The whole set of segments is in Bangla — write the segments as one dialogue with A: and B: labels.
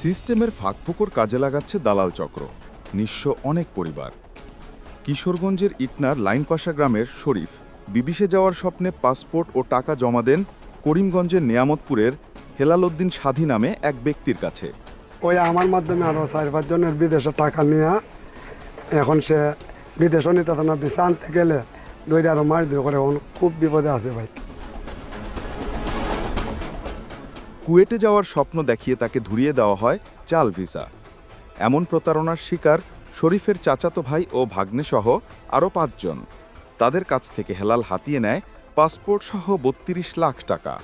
A: সিস্টেমের ফাঁকফোকর কাজে লাগাচ্ছে দালাল চক্র, নিঃস্ব অনেক পরিবার। কিশোরগঞ্জের ইটনার লাইনপাশা গ্রামের শরীফ, বিবিসে যাওয়ার স্বপ্নে পাসপোর্ট ও টাকা জমা দেন করিমগঞ্জের নিয়ামতপুরের হেলাল উদ্দিন সাধী নামে এক ব্যক্তির কাছে।
B: ওই আমার মাধ্যমে আরও চার পাঁচজনের বিদেশে টাকা নিয়ে এখন সে বিদেশও নিতে গেলে দইটা আরও মাছ দিয়ে করে খুব বিপদে আছে ভাই।
A: কুয়েটে যাওয়ার স্বপ্ন দেখিয়ে তাকে ধুরিয়ে দেওয়া হয় চাল ভিসা। এমন প্রতারণার শিকার শরীফের চাচাতো ভাই ও ভাগ্নেসহ আরও পাঁচজন। তাদের কাছ থেকে হেলাল হাতিয়ে নেয় পাসপোর্ট সহ বত্রিশ লাখ টাকা।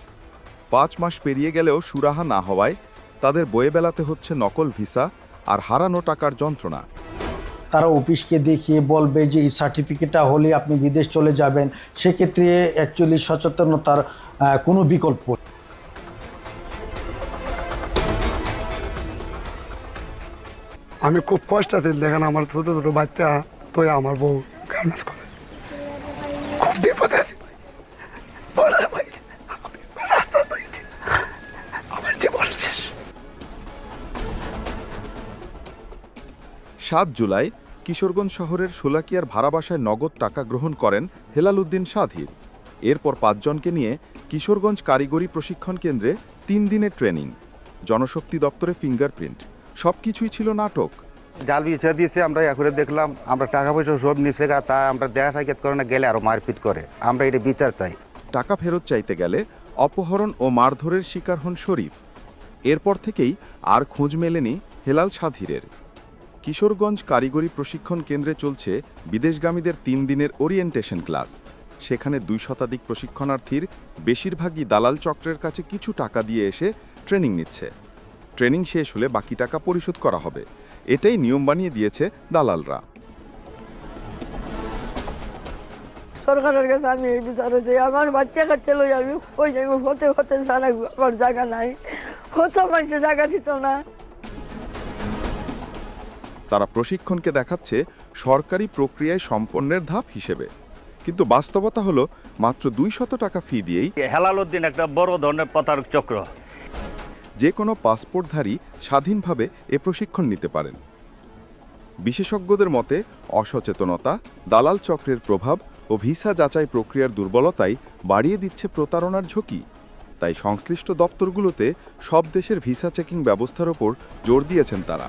A: পাঁচ মাস পেরিয়ে গেলেও সুরাহা না হওয়ায় তাদের বয়ে বেলাতে হচ্ছে নকল ভিসা আর হারানো টাকার যন্ত্রণা।
C: তারা অফিসকে দেখিয়ে বলবে যে, এই সার্টিফিকেটটা হলে আপনি বিদেশ চলে যাবেন। সেক্ষেত্রে অ্যাকচুয়ালি সচেতনতার কোনো বিকল্প
B: আমি খুব কষ্ট আছি, দেখেন আমার ছোট ছোট বাচ্চা তো আমার বউ গার্মেন্টস করে। খুব বিপদে
A: সাত জুলাই, কিশোরগঞ্জ শহরের শোলাকিয়ার ভাড়া বাসায় নগদ টাকা গ্রহণ করেন হেলাল উদ্দিন সাধীর। এরপর পাঁচজনকে নিয়ে কিশোরগঞ্জ কারিগরি প্রশিক্ষণ কেন্দ্রে তিন দিনের ট্রেনিং, জনশক্তি দপ্তরে ফিঙ্গারপ্রিন্ট। সবকিছুই ছিল নাটক।
D: জাল বিছা দিয়েছে আমরা করে দেখলাম আমরা টাকা পয়সা সব নিচে গা তা আমরা দেখা সাক্ষাৎ করে না গেলে আরও মারপিট করে। আমরা এটা বিচার চাই।
A: টাকা ফেরত চাইতে গেলে অপহরণ ও মারধরের শিকার হন শরীফ। এরপর থেকেই আর খোঁজ মেলেনি হেলাল সাধীরের। কিশোরগঞ্জ কারিগরি প্রশিক্ষণ কেন্দ্রে চলছে বিদেশগামীদের তিন দিনের ওরিয়েন্টেশন ক্লাস। সেখানে দুই শতাধিক প্রশিক্ষণার্থীর বেশিরভাগই দালাল চক্রের কাছে কিছু টাকা দিয়ে এসে ট্রেনিং নিচ্ছে। ট্রেনিং শেষ হলে বাকি টাকা পরিশোধ করা হবে। এটাই নিয়ম বানিয়ে দিয়েছে দালালরা।
E: সরকারের কাছে আমি এই বিচারে যে আমার বাচ্চা কাচ্চা লই আমি ওই যাইব? হতে হতে সারা আমার জায়গা নাই। হতো মানুষের জায়গা দিত না।
A: তারা প্রশিক্ষণকে দেখাচ্ছে সরকারি প্রক্রিয়ায় সম্পন্নের ধাপ হিসেবে। কিন্তু বাস্তবতা হলো মাত্র দুই শত টাকা ফি দিয়েই
F: হেলাল উদ্দিন একটা বড় ধরনের প্রতারক চক্র।
A: যে কোনো পাসপোর্টধারী স্বাধীনভাবে এ প্রশিক্ষণ নিতে পারেন। বিশেষজ্ঞদের মতে, অসচেতনতা, দালাল চক্রের প্রভাব ও ভিসা যাচাই প্রক্রিয়ার দুর্বলতাই বাড়িয়ে দিচ্ছে প্রতারণার ঝুঁকি। তাই সংশ্লিষ্ট দপ্তরগুলোতে সব দেশের ভিসা চেকিং ব্যবস্থার ওপর জোর দিয়েছেন তারা।